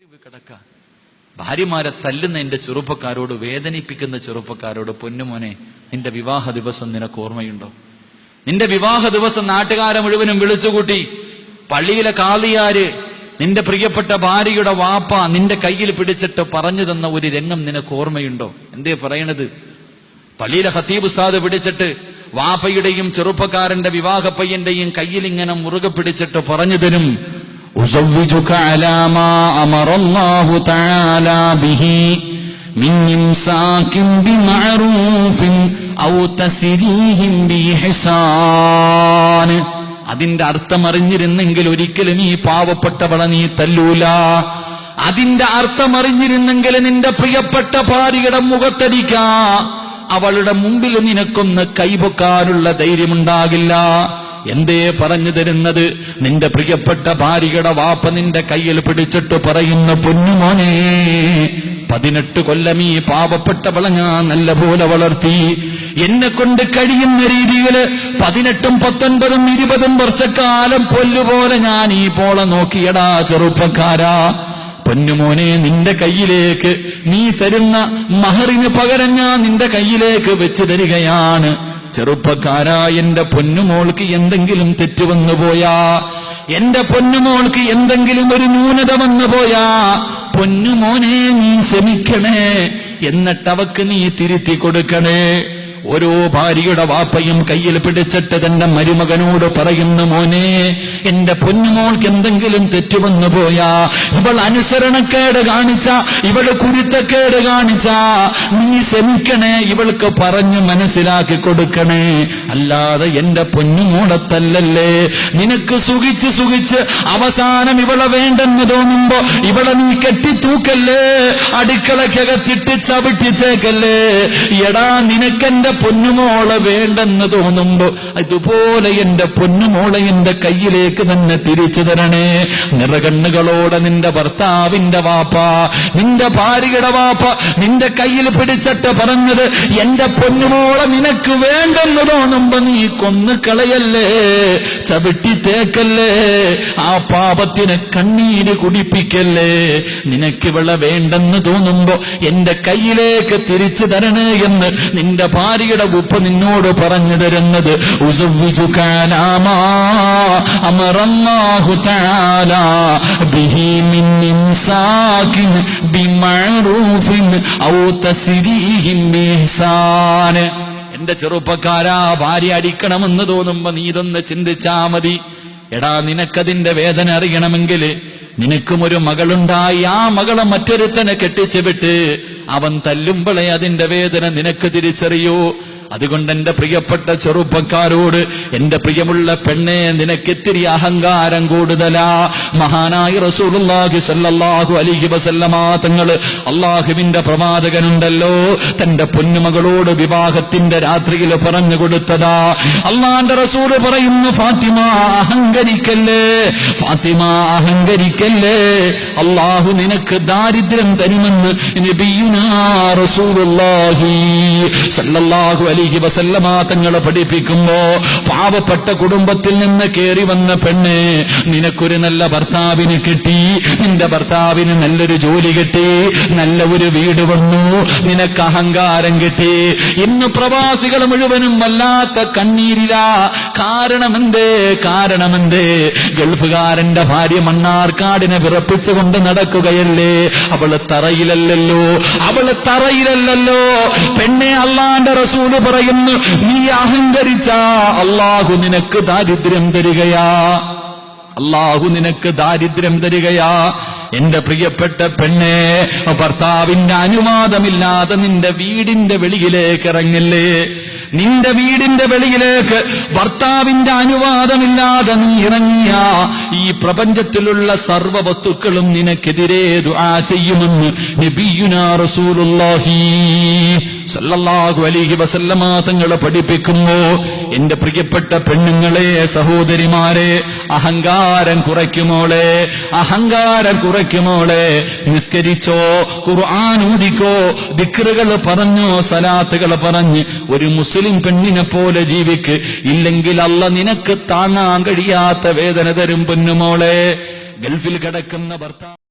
കിടക്ക. ഭാര്യമാരെ തല്ലുന്ന എന്റെ ചെറുപ്പക്കാരോട് വേദനിപ്പിക്കുന്ന ചെറുപ്പക്കാരോട് പൊന്നുമോനെ നിന്റെ വിവാഹ ദിവസം നിനക്ക് ഓർമ്മയുണ്ടോ? നിന്റെ വിവാഹ ദിവസം നാട്ടുകാരെ മുഴുവനും വിളിച്ചുകൂട്ടി. പള്ളിയിലെ കാളിയാര് നിന്റെ പ്രിയപ്പെട്ട ഭാര്യയുടെ വാപ്പ നിന്റെ കയ്യിൽ പിടിച്ചിട്ട് പറഞ്ഞു തന്ന ഒരു രംഗം നിനക്ക് ഓർമ്മയുണ്ടോ? എന്തേ പറയണത്? പള്ളിയിലെ ഹത്തീബ് ഉസ്താദ് പിടിച്ചിട്ട് വാപ്പയുടെയും ചെറുപ്പക്കാരന്റെ വിവാഹ പയ്യന്റെയും കയ്യിൽ ഇങ്ങനെ മുറുകെ പിടിച്ചിട്ട് പറഞ്ഞു തരും. أزوجك على ما أمر الله تعالى به من إمساك بمعروف أو تسريح بإحسان അതിന്റെ അർത്ഥം അറിഞ്ഞിരുന്നെങ്കിൽ ഒരിക്കലും ഈ പാവപ്പെട്ടവളെ നീ തല്ലൂല അതിന്റെ അർത്ഥം അറിഞ്ഞിരുന്നെങ്കിൽ നിന്റെ പ്രിയപ്പെട്ട ഭാര്യയുടെ മുഖത്തടിക്ക അവളുടെ മുമ്പിൽ നിനക്കൊന്ന് കൈപൊക്കാനുള്ള ധൈര്യമുണ്ടാകില്ല എന്തേ പറഞ്ഞു തരുന്നത്? നിന്റെ പ്രിയപ്പെട്ട ഭാര്യയുടെ വാപ്പ നിന്റെ കയ്യിൽ പിടിച്ചിട്ട് പറയുന്ന പൊന്നുമോനെ പതിനെട്ട് കൊല്ലം ഈ പാവപ്പെട്ടവളെ ഞാൻ നല്ലപോലെ വളർത്തി. എന്നെ കൊണ്ട് കഴിയുന്ന രീതിയിൽ പതിനെട്ടും പത്തൊൻപതും ഇരുപതും വർഷക്കാലം പൊല്ലുപോലെ ഞാൻ ഈ പോളെ നോക്കിയടാ ചെറുപ്പക്കാരാ. പൊന്നുമോനെ നിന്റെ കയ്യിലേക്ക് നീ തരുന്ന മഹറിന് പകരം ഞാൻ നിന്റെ കയ്യിലേക്ക് വെച്ച് തരികയാണ്. ചെറുപ്പക്കാരാ എന്റെ പൊന്നുമോൾക്ക് എന്തെങ്കിലും തെറ്റ് വന്നു പോയാ എന്റെ പൊന്നുമോൾക്ക് എന്തെങ്കിലും ഒരു ന്യൂനത വന്നു പോയാ പൊന്നുമോനെ നീ ക്ഷമിക്കണേ എന്നിട്ടവക്ക് നീ തിരുത്തി കൊടുക്കണേ. ഓരോ ഭാര്യയുടെ വാപ്പയും കയ്യിൽ പിടിച്ചിട്ട് തന്റെ മരുമകനോട് പറയുന്നു മോനെ എന്റെ പൊന്നുമോൾക്ക് എന്തെങ്കിലും തെറ്റുവന്നു പോയാ ഇവൾ അനുസരണക്കേട് കാണിച്ച ഇവൾ കുരുത്തക്കേട് കാണിച്ച നീ ക്ഷമിക്കണേ ഇവൾക്ക് പറഞ്ഞു മനസ്സിലാക്കി കൊടുക്കണേ. അല്ലാതെ എന്റെ പൊന്നുമോളത്തല്ലല്ലേ നിനക്ക് സുഖിച്ച് സുഖിച്ച് അവസാനം ഇവളെ വേണ്ടെന്ന് തോന്നുമ്പോ ഇവളെ നീ കെട്ടിത്തൂക്കല്ലേ അടുക്കളക്കകത്തിട്ട് ചവിട്ടിത്തേക്കല്ലേ. എടാ നിനക്കെന്റെ പൊന്നുമോളെ വേണ്ടെന്ന് തോന്നുമ്പോ അതുപോലെ എന്റെ പൊന്നുമോളെ എന്റെ കയ്യിലേക്ക് തന്നെ തിരിച്ചു തരണേ. നിറകണ്ണുകളോടെ നിന്റെ ഭർത്താവിന്റെ വാപ്പ നിന്റെ ഭാര്യയുടെ വാപ്പ നിന്റെ കയ്യിൽ പിടിച്ചിട്ട് പറഞ്ഞത് എന്റെ പൊന്നുമോളെ നിനക്ക് വേണ്ടെന്ന് തോന്നുമ്പോ നീ കൊന്നു കളയല്ലേ ചവിട്ടി തേക്കല്ലേ ആ പാപത്തിന് കണ്ണീര് കുടിപ്പിക്കല്ലേ. നിനക്ക് നിനക്കിവളെ വേണ്ടെന്ന് തോന്നുമ്പോ എന്റെ കയ്യിലേക്ക് തിരിച്ചു തരണേ എന്ന് നിന്റെ ഭാര്യയുടെ ഉപ്പ നിന്നോട് പറഞ്ഞു തരുന്നത് എന്റെ ചെറുപ്പക്കാരാ ഭാര്യ അടിക്കണമെന്ന് തോന്നുമ്പോ നീ ഇതൊന്ന് ചിന്തിച്ചാ മതി. എടാ നിനക്കതിന്റെ വേദന അറിയണമെങ്കിൽ നിനക്കും ഒരു മകളുണ്ടായി ആ മകളെ മറ്റൊരുത്തനെ കെട്ടിച്ചു വിട്ട് അവൻ തല്ലുമ്പോളെ അതിന്റെ വേദന നിനക്ക് തിരിച്ചറിയൂ. അതുകൊണ്ട് എന്റെ പ്രിയപ്പെട്ട ചെറുപ്പക്കാരോട് എന്റെ പ്രിയമുള്ള പെണ്ണെ നിനക്കിത്തിരി അഹങ്കാരം കൂടുതലാ. മഹാനായ റസൂലുള്ളാഹി സല്ലല്ലാഹു അലൈഹി വസല്ലമ തങ്ങൾ അള്ളാഹുവിന്റെ പ്രവാചകനുണ്ടല്ലോ. തന്റെ പൊന്നുമകളോട് വിവാഹത്തിന്റെ രാത്രിയിൽ പറഞ്ഞു കൊടുത്തതാ. അള്ളാന്റെ റസൂൽ പറയുന്നു ഫാത്തിമ അഹങ്കരിക്കല്ലേ? ഫാത്തിമ അഹങ്കരിക്കല്ലേ? അള്ളാഹു നിനക്ക് ദാരിദ്ര്യം തരുമെന്ന് നബിയുനാ റസൂലുള്ളാഹി സല്ലല്ലാഹു അലൈഹി വസല്ലമ തങ്ങളെ പഠിപ്പിക്കുമ്പോ പാവപ്പെട്ട കുടുംബത്തിൽ നിന്ന് കയറി വന്ന പെണ്ണ് നിനക്കൊരു നല്ല ഭർത്താവിന് കിട്ടി. നിന്റെ ഭർത്താവിന് നല്ലൊരു ജോലി കിട്ടി. നല്ല ഒരു വീട് വന്നു. നിനക്ക് അഹങ്കാരം കിട്ടി. ഇന്ന് പ്രവാസികൾ മുഴുവനും വല്ലാത്ത കണ്ണീരിലാ. കാരണമെന്തേ? കാരണമെന്തേ? ഗൾഫുകാരന്റെ ഭാര്യ മണ്ണാർക്കാടിനെ വിറപ്പിച്ചുകൊണ്ട് നടക്കുകയല്ലേ? അവൾ തറയിലല്ലല്ലോ. അവൾ തറയിലല്ലല്ലോ. പെണ്ണെ അള്ളാന്റെ റസൂൽ പറയുന്നു നീ അഹങ്കരിച്ച അള്ളാഹു നിനക്ക് ദാരിദ്ര്യം തരികയാ. അള്ളാഹു നിനക്ക് ദാരിദ്ര്യം തരികയാ. എന്റെ പ്രിയപ്പെട്ട പെണ്ണെ ഭർത്താവിന്റെ അനുവാദമില്ലാതെ നിന്റെ വീടിന്റെ വെളിയിലേക്ക് ഇറങ്ങില്ലേ? നിന്റെ വീടിന്റെ വെളിയിലേക്ക് ഭർത്താവിന്റെ അനുവാദമില്ലാതെ നീ ഇറങ്ങിയ ഈ പ്രപഞ്ചത്തിലുള്ള സർവ വസ്തുക്കളും നിനക്കെതിരെ ദുആ ചെയ്യുമെന്ന് നബിയുനാ റസൂലുള്ളാഹി അലൈഹി വസല്ലമ തങ്ങളെ പഠിപ്പിക്കുന്നു. എന്റെ പ്രിയപ്പെട്ട പെണ്ണുങ്ങളെ സഹോദരിമാരെ അഹങ്കാരം കുറയ്ക്കുമോളെ അഹങ്കാരം കുറയ്ക്കുമോളെ നിസ്കരിച്ചോ ഖുർആൻ ഊതിക്കോ ദിക്റുകൾ പറഞ്ഞോ സലാത്തുകൾ പറഞ്ഞ് ഒരു മുസ്ലിം പെണ്ണിനെ പോലെ ജീവിക്ക്. ഇല്ലെങ്കിൽ അല്ല നിനക്ക് താങ്ങാൻ കഴിയാത്ത വേദന തരും പൊന്നുമോളെ. ഗൾഫിൽ കിടക്കുന്ന ഭർത്താവ്